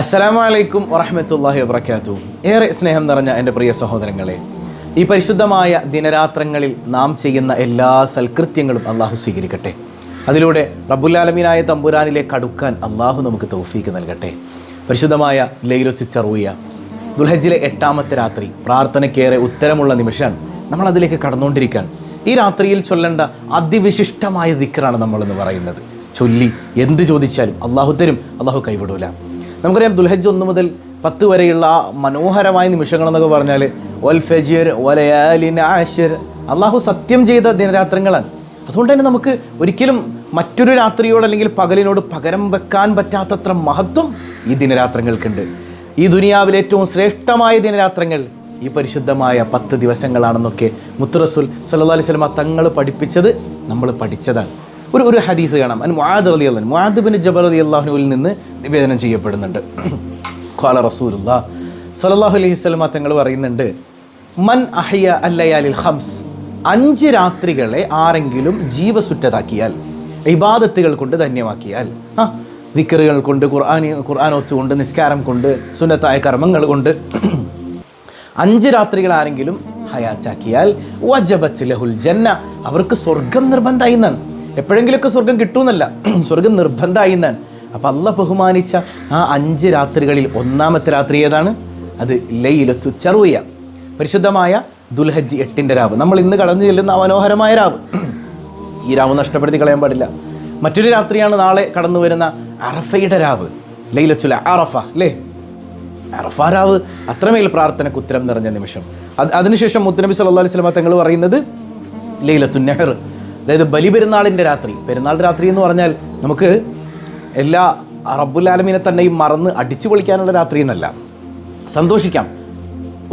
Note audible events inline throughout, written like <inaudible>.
അസ്സലാമു അലൈക്കും വറഹമത്തല്ലാഹി വബർക്കാത്തു ഏറെ സ്നേഹം നിറഞ്ഞ എന്റെ പ്രിയ സഹോദരങ്ങളെ ഈ പരിശുദ്ധമായ ദിനരാത്രങ്ങളിൽ നാം ചെയ്യുന്ന എല്ലാ സൽകൃത്യങ്ങളും അള്ളാഹു സ്വീകരിക്കട്ടെ. അതിലൂടെ റബുല്ലാലമീനായ തമ്പുരാനിലേക്ക് കടുക്കാൻ അള്ളാഹു നമുക്ക് തൗഫീക്ക് നൽകട്ടെ. പരിശുദ്ധമായ ലൈലൊത്തി ചറൂയ ദുൽഹജിലെ എട്ടാമത്തെ രാത്രി പ്രാർത്ഥനയ്ക്കേറെ ഉത്തരമുള്ള നിമിഷമാണ് നമ്മൾ അതിലേക്ക് കടന്നുകൊണ്ടിരിക്കുകയാണ് ഈ രാത്രിയിൽ ചൊല്ലേണ്ട അതിവിശിഷ്ടമായ ദിക്കറാണ് നമ്മളെന്ന് പറയുന്നത്. ചൊല്ലി എന്ത് ചോദിച്ചാലും അള്ളാഹു തരും അള്ളാഹു കൈവിടൂല. നമുക്കറിയാം ദുൽഹജ് ഒന്ന് മുതൽ പത്ത് വരെയുള്ള മനോഹരമായ നിമിഷങ്ങളെന്നൊക്കെ പറഞ്ഞാൽ വൽ ഫജിർ വലയാലിൻ ആഷിർ അള്ളാഹു സത്യം ചെയ്ത ദിനരാത്രങ്ങളാണ്. അതുകൊണ്ട് തന്നെ നമുക്ക് ഒരിക്കലും മറ്റൊരു രാത്രിയോട് അല്ലെങ്കിൽ പകലിനോട് പകരം വെക്കാൻ പറ്റാത്തത്ര മഹത്വം ഈ ദിനരാത്രങ്ങൾക്കുണ്ട്. ഈ ദുനിയാവിലെ ഏറ്റവും ശ്രേഷ്ഠമായ ദിനരാത്രങ്ങൾ ഈ പരിശുദ്ധമായ പത്ത് ദിവസങ്ങളാണെന്നൊക്കെ മുത്തുറസുൽ സല്ലാ അലൈഹി സ്വലമ തങ്ങൾ പഠിപ്പിച്ചത് നമ്മൾ പഠിച്ചതാണ്. ഒരു ഒരു ഹദീസ് കാണാം. അതിന് മുആദ് അലി അള്ളൻ മുഹാദ് ബിൻ ജബർ അലി അള്ളാഹുനുവിൽ നിന്ന് നിവേദനം ചെയ്യപ്പെടുന്നുണ്ട്. <clears throat> ഖാല റസൂല സലാഹു അലൈഹി വസല്ലമ തങ്ങൾ പറയുന്നുണ്ട് മൻ അഹ്യ അല്ലയാലിൽ ഹംസ് അഞ്ച് രാത്രികളെ ആരെങ്കിലും ജീവസുറ്റതാക്കിയാൽ ഇബാദത്തുകൾ കൊണ്ട് ധന്യമാക്കിയാൽ ആ ദിക്കറുകൾ കൊണ്ട് ഖുർആാനി ഖുർആാനോത്ത് കൊണ്ട് നിസ്കാരം കൊണ്ട് സുന്നത്തായ കർമ്മങ്ങൾ കൊണ്ട് <clears throat> അഞ്ച് രാത്രികൾ ആരെങ്കിലും ഹയാച്ചാക്കിയാൽ വജബത്ത് ലഹുൽ ജന്ന അവർക്ക് സ്വർഗം നിർബന്ധമായി എന്നാണ് എപ്പോഴെങ്കിലുമൊക്കെ സ്വർഗം കിട്ടുമെന്നല്ല. <clears throat> സ്വർഗം നിർബന്ധമായി എന്നാണ്. അപ്പം അല്ല ബഹുമാനിച്ച ആ അഞ്ച് രാത്രികളിൽ ഒന്നാമത്തെ രാത്രി ഏതാണ്? അത് ലൈലത്തു ചെറുവയ്യ പരിശുദ്ധമായ ദുൽഹജ് എട്ടിന്റെ രാവ്. നമ്മൾ ഇന്ന് കടന്നു ചെല്ലുന്ന മനോഹരമായ രാവ്. <clears throat> ഈ രാവ് നഷ്ടപ്പെടുത്തി കളയാൻ പാടില്ല. മറ്റൊരു രാത്രിയാണ് നാളെ കടന്നു വരുന്ന അറഫയുടെ രാവ്. ലൈലച്ചുല അറഫ അല്ലേ? അറഫ രാവ് അത്രമേൽ പ്രാർത്ഥനയ്ക്ക് ഉത്തരം നിറഞ്ഞ നിമിഷം. അത് അതിനുശേഷം മുത്തനബി സല്ലാ അലൈഹി സ്വലമ തങ്ങൾ പറയുന്നത് ലൈലത്തു നെഹർ അതായത് ബലി പെരുന്നാളിന്റെ രാത്രി. പെരുന്നാൾ രാത്രി എന്ന് പറഞ്ഞാൽ നമുക്ക് എല്ലാ റബ്ബുൽ ആലമീനെ തന്നെയും മറന്ന് അടിച്ചു പൊളിക്കാനുള്ള രാത്രി എന്നല്ല. സന്തോഷിക്കാം.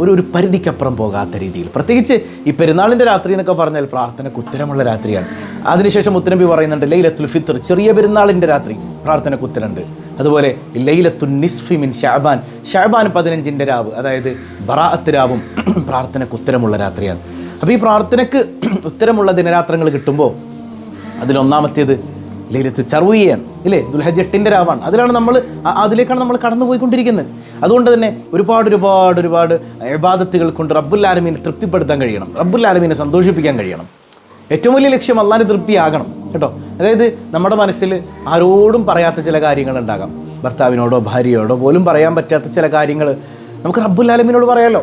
ഒരു ഒരു പരിധിക്കപ്പുറം പോകാത്ത രീതിയിൽ. പ്രത്യേകിച്ച് ഈ പെരുന്നാളിന്റെ രാത്രി എന്നൊക്കെ പറഞ്ഞാൽ പ്രാർത്ഥനയ്ക്ക് ഉത്തരമുള്ള രാത്രിയാണ്. അതിനുശേഷം ഉത്തരമ്പി പറയുന്നുണ്ട് ലൈലത്തുൽ ഫിത്തർ ചെറിയ പെരുന്നാളിന്റെ രാത്രി പ്രാർത്ഥനയ്ക്ക് ഉത്തരമുണ്ട്. അതുപോലെ ലൈലത്തു നിസ്ഫി മിൻ ഷാബാൻ ഷാബാൻ പതിനഞ്ചിന്റെ രാവ് അതായത് ബറാഅത്ത് രാവും <clears throat> പ്രാർത്ഥനയ്ക്ക് ഉത്തരമുള്ള രാത്രിയാണ്. അപ്പോൾ ഈ പ്രാർത്ഥനയ്ക്ക് ഉത്തരമുള്ള ദിനരാത്രങ്ങൾ കിട്ടുമ്പോൾ അതിലൊന്നാമത്തേത് ലൈലത്ത് ചർവീയാണ് ഇല്ലേ? ദുൽഹജ് രാവാണ്. അതിലാണ് നമ്മൾ അതിലേക്കാണ് നമ്മൾ കടന്നു പോയിക്കൊണ്ടിരിക്കുന്നത് അതുകൊണ്ട് തന്നെ ഒരുപാട് ഒരുപാട് ഒരുപാട് ഇബാദത്തുകൾ കൊണ്ട് റബ്ബുൽ ആലമീനെ തൃപ്തിപ്പെടുത്താൻ കഴിയണം. റബ്ബുൽ ആലമീനെ സന്തോഷിപ്പിക്കാൻ കഴിയണം. ഏറ്റവും വലിയ ലക്ഷ്യം അള്ളാന്റെ തൃപ്തിയാകണം കേട്ടോ? അതായത് നമ്മുടെ മനസ്സിൽ ആരോടും പറയാത്ത ചില കാര്യങ്ങളുണ്ടാകാം ഭർത്താവിനോടോ ഭാര്യയോടോ പോലും പറയാൻ പറ്റാത്ത ചില കാര്യങ്ങൾ നമുക്ക് റബ്ബുൽ ആലമീനോട് പറയാമല്ലോ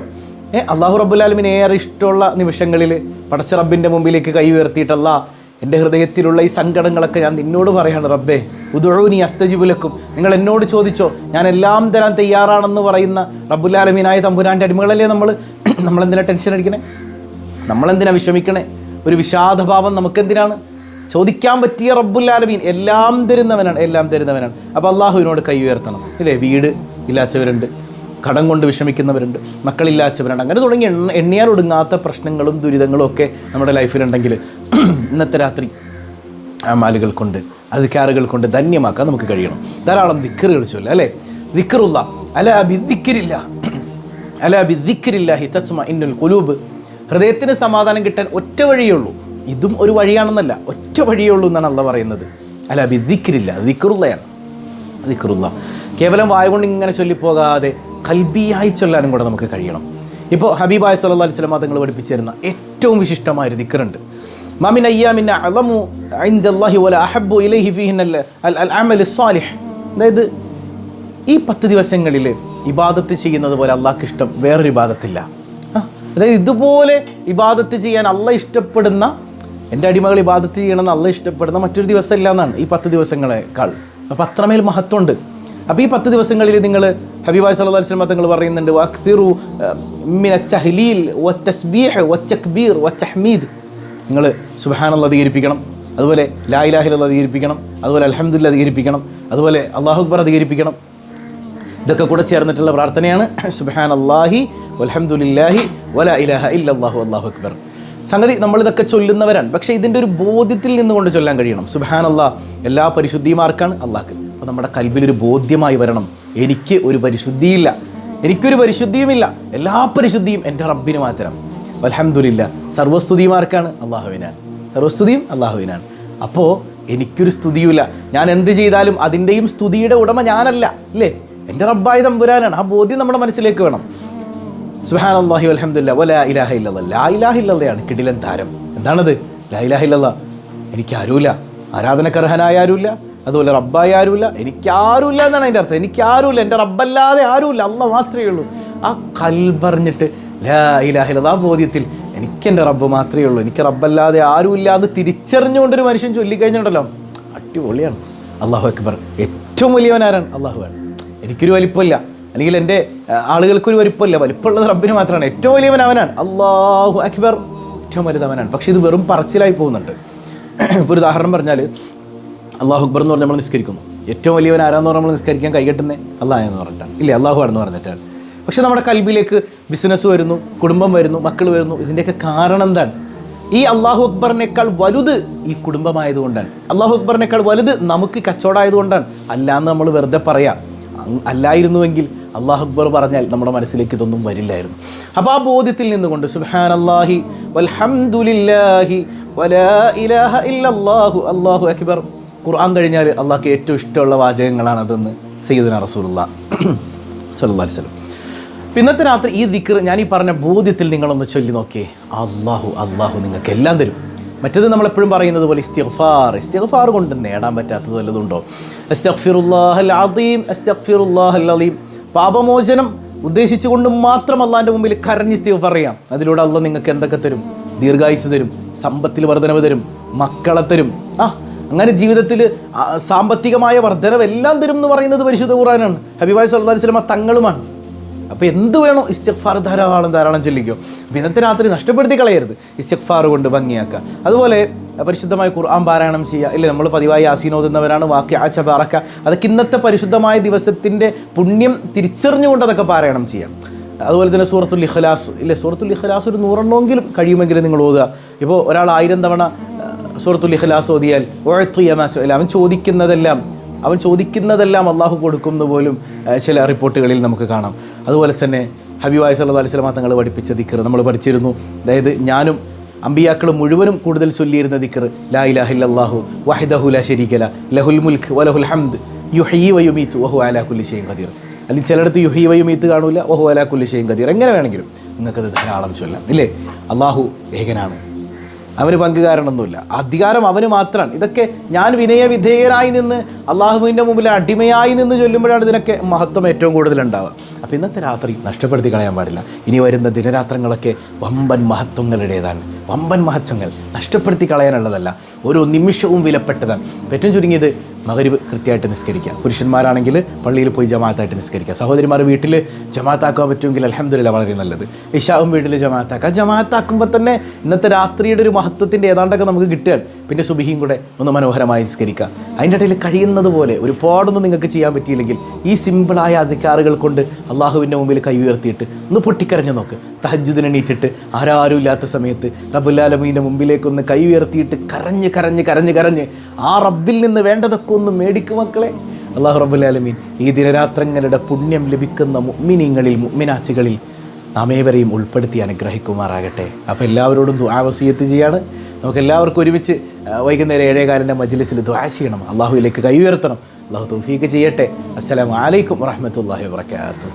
ഏ അള്ളാഹു റബ്ബുലാലമിന് ഏറെ ഇഷ്ടമുള്ള നിമിഷങ്ങളിൽ പടച്ച റബ്ബിന്റെ മുമ്പിലേക്ക് കൈ ഉയർത്തിയിട്ടല്ല എന്റെ ഹൃദയത്തിലുള്ള ഈ സങ്കടങ്ങളൊക്കെ ഞാൻ നിന്നോട് പറയാണ് റബ്ബേ ഉദുഴൂനി അസ്തജിബുലക്കും നിങ്ങൾ എന്നോട് ചോദിച്ചോ ഞാൻ എല്ലാം തരാൻ തയ്യാറാണെന്ന് പറയുന്ന റബ്ബുലാലമീനായ തമ്പുരാന്റെ അടിമകളല്ലേ നമ്മൾ? നമ്മളെന്തിനാ ടെൻഷൻ അടിക്കണേ? നമ്മളെന്തിനാ വിഷമിക്കണേ? ഒരു വിഷാദഭാവം നമുക്കെന്തിനാണ്? ചോദിക്കാൻ പറ്റിയ റബ്ബുല്ലാലമീൻ എല്ലാം തരുന്നവനാണ് എല്ലാം തരുന്നവനാണ്. അപ്പോൾ അള്ളാഹുവിനോട് കൈ ഉയർത്തണം. ഇല്ലേ വീട് ഇല്ലാത്തവരുണ്ട്. കടം കൊണ്ട് വിഷമിക്കുന്നവരുണ്ട് മക്കളില്ലാത്തവരുണ്ട്. അങ്ങനെ തുടങ്ങി എണ്ണ എണ്ണിയാൽ ഒടുങ്ങാത്ത പ്രശ്നങ്ങളും ദുരിതങ്ങളും ഒക്കെ നമ്മുടെ ലൈഫിലുണ്ടെങ്കിൽ <clears throat> ഇന്നത്തെ രാത്രി മാലുകൾ കൊണ്ട് അധികാറുകൾ കൊണ്ട് ധന്യമാക്കാൻ നമുക്ക് കഴിയണം. ധാരാളം ദിക്കറുകൾ ചൊല്ല അല്ലേ? ദിക്കറുള്ള അല ബിദിക്കരില്ല <clears throat> അല ബിദിക്കരില്ലാഹി ഹിതസ്മ ഇന്നുൽ കുലൂബ് ഹൃദയത്തിന് സമാധാനം കിട്ടാൻ ഒറ്റ വഴിയേ ഉള്ളൂ. ഇതും ഒരു വഴിയാണെന്നല്ല ഒറ്റ വഴിയേ ഉള്ളൂ എന്നാണ് അള്ള പറയുന്നത്. അല ബിദിക്കരില്ല ദിക്കറുള്ളയാണ് ദിക്കറുള്ള കേവലം വായ കൊണ്ട് ഇങ്ങനെ ചൊല്ലിപ്പോകാതെ കൽബിയായി ചൊല്ലാനും കൂടെ നമുക്ക് കഴിയണം. ഇപ്പോൾ ഹബീബായ സല്ലാ വസല്ലം തങ്ങൾ പഠിപ്പിച്ചിരുന്ന ഏറ്റവും വിശിഷ്ടമായ ഒരു ദിക്കറുണ്ട് മമിൻ അയ്യാമിൻ അലമു അഹബ്ബു ഇലൈഹി അതായത് ഈ പത്ത് ദിവസങ്ങളിൽ ഇബാദത്ത് ചെയ്യുന്നത് പോലെ അള്ളാഹ്ക്ക് ഇഷ്ടം വേറൊരു ഇബാദത്തില്ല. അതായത് ഇതുപോലെ ഇബാദത്ത് ചെയ്യാൻ അള്ള ഇഷ്ടപ്പെടുന്ന എന്റെ അടിമകൾ ഇബാദത്ത് ചെയ്യണമെന്ന് അള്ള ഇഷ്ടപ്പെടുന്ന മറ്റൊരു ദിവസം ഇല്ല എന്നാണ് ഈ പത്ത് ദിവസങ്ങളെക്കാൾ. അപ്പം അത്രമേൽ മഹത്വമുണ്ട്. അപ്പോൾ ഈ പത്ത് ദിവസങ്ങളിൽ നിങ്ങൾ ഹബീബായ് അലൈഹി വസല്ലം തങ്ങൾ പറയുന്നുണ്ട് വക്സിറു തഹ്ലീൽ വത്തസ്ബീഹ് വ വത്തഹ്മീദ് നിങ്ങൾ സുബാനുള്ള അധികരിപ്പിക്കണം അതുപോലെ ലാ ഇലാഹിലുള്ള അധികരിപ്പിക്കണം അതുപോലെ അലഹമുല്ല അധികരിപ്പിക്കണം അതുപോലെ അള്ളാഹു അക്ബർ അധികരിപ്പിക്കണം. ഇതൊക്കെ കൂടെ ചേർന്നിട്ടുള്ള പ്രാർത്ഥനയാണ് സുബഹാൻ അള്ളാഹി വൽഹംദുലില്ലാഹി വല ഇലാഹ ഇല്ലാഹു അള്ളാഹു അക്ബർ. സംഗതി നമ്മളിതൊക്കെ ചൊല്ലുന്നവരാണ് പക്ഷേ ഇതിന്റെ ഒരു ബോധ്യത്തിൽ നിന്നുകൊണ്ട് ചൊല്ലാൻ കഴിയണം. സുബഹാൻ അള്ളാഹ് എല്ലാ പരിശുദ്ധിമാർക്കാണ് അള്ളാഹ്ക്ക് അപ്പോൾ നമ്മുടെ കൽവിലൊരു ബോധ്യമായി വരണം. എനിക്ക് ഒരു പരിശുദ്ധിയില്ല. എനിക്കൊരു പരിശുദ്ധിയുമില്ല. എല്ലാ പരിശുദ്ധിയും എന്റെ റബ്ബിന് മാത്രം. അലഹമുല്ല സർവസ്തുതിമാർക്കാണ് അള്ളാഹുവിനാണ് സർവസ്തുതിയും അള്ളാഹുവിനാണ് അപ്പോൾ എനിക്കൊരു സ്തുതിയുമില്ല. ഞാൻ എന്ത് ചെയ്താലും അതിന്റെയും സ്തുതിയുടെ ഉടമ ഞാനല്ല. അല്ലേ? എന്റെ റബ്ബായ തമ്പുരാനാണ്. ആ ബോധ്യം നമ്മുടെ മനസ്സിലേക്ക് വേണം. സുഹാൻ അള്ളാഹി അലഹമില്ല വലാ ഇലാഹ ഇല്ലല്ല. ലാ ഇലാഹ കിടിലൻ താരം. എന്താണത്? ലാ ഇലാഹ ഇല്ലല്ല. എനിക്ക് ആരുമില്ല. ആരാധനക്കർഹനായ ആരുമില്ല. അതുപോലെ റബ്ബായി ആരുമില്ല. എനിക്ക് ആരുമില്ല എന്നാണ് അതിന്റെ അർത്ഥം. എനിക്ക് ആരുമില്ല എന്റെ റബ്ബല്ലാതെ ആരുമില്ല. അല്ല മാത്രമേ ഉള്ളൂ. ആ കൽബറിഞ്ഞിട്ട് ലാ ഇലാഹ ഇല്ലല്ലാ ആ ബോധ്യത്തിൽ എനിക്കെന്റെ റബ്ബ് മാത്രമേ ഉള്ളൂ. എനിക്ക് റബ്ബല്ലാതെ ആരുമില്ല എന്ന് തിരിച്ചറിഞ്ഞുകൊണ്ടൊരു മനുഷ്യൻ ചൊല്ലിക്കഴിഞ്ഞുണ്ടല്ലോ അടിപൊളിയാണ്. അള്ളാഹു അക്ബർ. ഏറ്റവും വലിയവനാരാണ്? അള്ളാഹുവാണ് എനിക്കൊരു വലിപ്പമില്ല. അല്ലെങ്കിൽ എന്റെ ആളുകൾക്കൊരു വലിപ്പമില്ല. വലിപ്പമുള്ളത് റബ്ബിന് മാത്രമാണ്. ഏറ്റവും വലിയവൻ അവനാണ് അള്ളാഹു അക്ബർ. ഏറ്റവും വലുതവനാണ്. പക്ഷേ ഇത് വെറും പറച്ചിലായി പോകുന്നുണ്ട്. <coughs> ഇപ്പോൾ ഒരു ഉദാഹരണം പറഞ്ഞാൽ അള്ളാഹു അക്ബർ എന്ന് പറഞ്ഞാൽ നമ്മൾ നിസ്കരിക്കുന്നു. ഏറ്റവും വലിയവൻ ആരാന്ന് പറഞ്ഞാൽ നമ്മൾ നിസ്കരിക്കാൻ കൈകെട്ടുന്നേ അള്ളാഹ് എന്ന് പറഞ്ഞിട്ടാണ്. ഇല്ലേ അള്ളാഹു ആണെന്ന് പറഞ്ഞിട്ടാണ്. പക്ഷേ നമ്മുടെ കൽബിലേക്ക് ബിസിനസ് വരുന്നു കുടുംബം വരുന്നു മക്കൾ വരുന്നു. ഇതിന്റെയൊക്കെ കാരണം എന്താണ്? ഈ അള്ളാഹു അക്ബറിനേക്കാൾ വലുത് ഈ കുടുംബമായതുകൊണ്ടാണ്. അള്ളാഹു അക്ബറിനേക്കാൾ വലുത് നമുക്ക് കച്ചവടമായതുകൊണ്ടാണ് അല്ലാന്ന് നമ്മൾ വെറുതെ പറയാം. അല്ലായിരുന്നുവെങ്കിൽ അള്ളാഹു അക്ബർ പറഞ്ഞാൽ നമ്മുടെ മനസ്സിലേക്ക് ഇതൊന്നും വരില്ലായിരുന്നു. അപ്പോൾ ആ ബോധ്യത്തിൽ നിന്നുകൊണ്ട് സുഹാൻ അള്ളാഹി വലാ ഇലാഹ ഇല്ലല്ലാഹു അക്ബർ ഖുർആൻ കഴിഞ്ഞാൽ അള്ളാഹ്ക്ക് ഏറ്റവും ഇഷ്ടമുള്ള വാചകങ്ങളാണ് അതെന്ന് സയ്യിദുന അലൈഹി വസല്ലം. അപ്പം ഇന്നത്തെ രാത്രി ഈ ദിക്കർ ഞാൻ ഈ പറഞ്ഞ ബോധ്യത്തിൽ നിങ്ങളൊന്ന് ചൊല്ലി നോക്കിയേ. അള്ളാഹു അള്ളാഹു നിങ്ങൾക്ക് എല്ലാം തരും. മറ്റത് നമ്മളെപ്പോഴും പറയുന്നത് പോലെ ഇസ്തിഗ്ഫാർ ഇസ്തിഗ്ഫാർ കൊണ്ട് നേടാൻ പറ്റാത്തത് വല്ലതുണ്ടോ അസ്തഗ്ഫിറുല്ലാഹൽ അസ്തഗ്ഫിറുല്ലാഹൽ പാപമോചനം ഉദ്ദേശിച്ചുകൊണ്ട് മാത്രം അള്ളാഹിന്റെ മുമ്പിൽ കരഞ്ഞ് ഇസ്തിഗ്ഫാർ ചെയ്യാം. അതിലൂടെ അള്ളാഹ് നിങ്ങൾക്ക് എന്തൊക്കെ തരും? ദീർഘായുസ് തരും സമ്പത്തിൽ വർധനവ് തരും മക്കളെ തരും. ആ അങ്ങനെ ജീവിതത്തിൽ സാമ്പത്തികമായ വർധനവ് എല്ലാം തരും എന്ന് പറയുന്നത് പരിശുദ്ധ ഖുറാനാണ് ഹബീബായ് സല്ലാ വസല്ലമ തങ്ങളുമാണ്. അപ്പോൾ എന്ത് വേണോ ഇസ്തിഗ്ഫാർ ധാരാളം ധാരാളം ചൊല്ലിക്കോ. ഇന്നത്തെ രാത്രി നഷ്ടപ്പെടുത്തി കളയരുത്. ഇസ്തിഗ്ഫാർ കൊണ്ട് ഭംഗിയാക്കുക. അതുപോലെ പരിശുദ്ധമായ ഖുർആൻ പാരായണം ചെയ്യുക. ഇല്ലേ നമ്മൾ പതിവായി ആസീനോതുന്നവരാണ് വാക്ക് ആച്ച പാറക്ക അതൊക്കെ ഇന്നത്തെ പരിശുദ്ധമായ ദിവസത്തിന്റെ പുണ്യം തിരിച്ചറിഞ്ഞുകൊണ്ട് അതൊക്കെ പാരായണം ചെയ്യാം. അതുപോലെ തന്നെ സൂറത്തുൽ ഇഖ്ലാസ്. ഇല്ലേ സൂറത്തുൽ ഇഖ്ലാസ് ഒരു നൂറെണ്ണമെങ്കിലും കഴിയുമെങ്കിലും നിങ്ങൾ ഓതുക. ഇപ്പോൾ ഒരാൾ ആയിരം തവണ സൂറത്തുൽ ഇഖ്ലാസ് ഓതിയാൽ ഒഴത്തുയമാസോ അവൻ ചോദിക്കുന്നതെല്ലാം അവൻ ചോദിക്കുന്നതെല്ലാം അള്ളാഹു കൊടുക്കുന്നു പോലും ചില റിപ്പോർട്ടുകളിൽ നമുക്ക് കാണാം. അതുപോലെ തന്നെ ഹബീബായ് സല്ലാ അലൈഹി വസല്ലം തങ്ങൾ പഠിപ്പിച്ച ദിക്കർ നമ്മൾ പഠിച്ചിരുന്നു. അതായത് ഞാനും അമ്പിയാക്കൾ മുഴുവനും കൂടുതൽ ചൊല്ലിയിരുന്ന ദിക്കർ ലാ ഇലാഹ ഇല്ലല്ലാഹു വഹദഹു ലാ ശരീക ലഹുൽ മുൽഖ് വലഹുൽ ഹംദ് യുഹ്യി വയുമീത്ത് വഹു അലാ കുല്ലി ഷൈഇൻ ഖദീർ. അല്ലെങ്കിൽ ചിലയിടത്ത് യുഹി വയുമീത്ത് കാണൂല വഹു അലാ കുല്ലി ഷൈഇൻ ഖദീർ. എങ്ങനെ വേണമെങ്കിലും നിങ്ങൾക്കത് ധാരാളം ചൊല്ലാം ഇല്ലേ? അള്ളാഹു ഏകനാണ്. അവന് പങ്കുകാരനൊന്നുമില്ല. അധികാരം അവന് മാത്രമാണ്. ഇതൊക്കെ ഞാൻ വിനയവിധേയരായി നിന്ന് അള്ളാഹുവിന്റെ മുമ്പിൽ അടിമയായി നിന്ന് ചൊല്ലുമ്പോഴാണ് ഇതിനൊക്കെ മഹത്വം ഏറ്റവും കൂടുതൽ ഉണ്ടാവുക. അപ്പോൾ ഇന്നത്തെ രാത്രി നഷ്ടപ്പെടുത്തി കളയാൻ പാടില്ല. ഇനി വരുന്ന ദിനരാത്രങ്ങളൊക്കെ വമ്പൻ മഹത്വങ്ങളുടേതാണ്. വമ്പൻ മഹത്വങ്ങൾ നഷ്ടപ്പെടുത്തി കളയാനുള്ളതല്ല ഓരോ നിമിഷവും വിലപ്പെട്ടതാണ്. ഏറ്റവും ചുരുങ്ങിയത് മകരിവ് കൃത്യമായിട്ട് നിസ്കരിക്കുക. പുരുഷന്മാരാണെങ്കിൽ പള്ളിയിൽ പോയി ജമാഅത്തായിട്ട് നിസ്കരിക്കുക. സഹോദരിമാർ വീട്ടിൽ ജമാഅത്താക്കാൻ പറ്റുമെങ്കിൽ അലഹമ്മദില്ല വളരെ നല്ലത്. ഇഷാവും വീട്ടിൽ ജമാഅത്താക്കുക ജമാഅത്താക്കുമ്പോൾ തന്നെ ഇന്നത്തെ രാത്രിയുടെ ഒരു മഹത്വത്തിന്റെ ഏതാണ്ടൊക്കെ നമുക്ക് കിട്ടുകയാണ്. പിന്നെ സുബിഹിയും കൂടെ ഒന്ന് മനോഹരമായി നിസ്കരിക്കുക. അതിന്റെ ഇടയിൽ കഴിയുന്നത് പോലെ ഒരുപാടൊന്നും നിങ്ങൾക്ക് ചെയ്യാൻ പറ്റിയില്ലെങ്കിൽ ഈ സിമ്പിളായ അധികാറുകൾ കൊണ്ട് അള്ളാഹുവിന്റെ മുമ്പിൽ കൈ ഉയർത്തിയിട്ട് ഒന്ന് പൊട്ടിക്കരഞ്ഞു നോക്ക്. തഹജുദിനെണീറ്റിട്ട് ആരാരും ഇല്ലാത്ത സമയത്ത് റബുല്ലാലമീന്റെ മുമ്പിലേക്കൊന്ന് കൈ ഉയർത്തിയിട്ട് കരഞ്ഞ് കരഞ്ഞ് കരഞ്ഞ് കരഞ്ഞ് ആ റബ്ബിൽ നിന്ന് വേണ്ടതൊക്കെ ഒന്ന് മേടിക്കും മക്കളെ. അള്ളാഹു റബുല്ലാലമീൻ ഈ ദിനരാത്രങ്ങളുടെ പുണ്യം ലഭിക്കുന്ന മുഅ്മിനീങ്ങളിൽ മുഅ്മിനാച്ചികളിൽ നാം ഏവരെയും ഉൾപ്പെടുത്തി അനുഗ്രഹിക്കുമാറാകട്ടെ. അപ്പോൾ എല്ലാവരോടും ദുആവസീയത്ത് ചെയ്യാണ്. നമുക്ക് എല്ലാവർക്കും ഒരുമിച്ച് വൈകുന്നേരം ഏഴേകാലിന്റെ മജ്ലിസിൽ ദുആ ചെയ്യണം. അള്ളാഹുവിലേക്ക് കൈ ഉയർത്തണം. അള്ളാഹു തൗഫീക്ക് ചെയ്യട്ടെ. അസ്സലാമലൈക്കും അലൈക്കും വാത്തു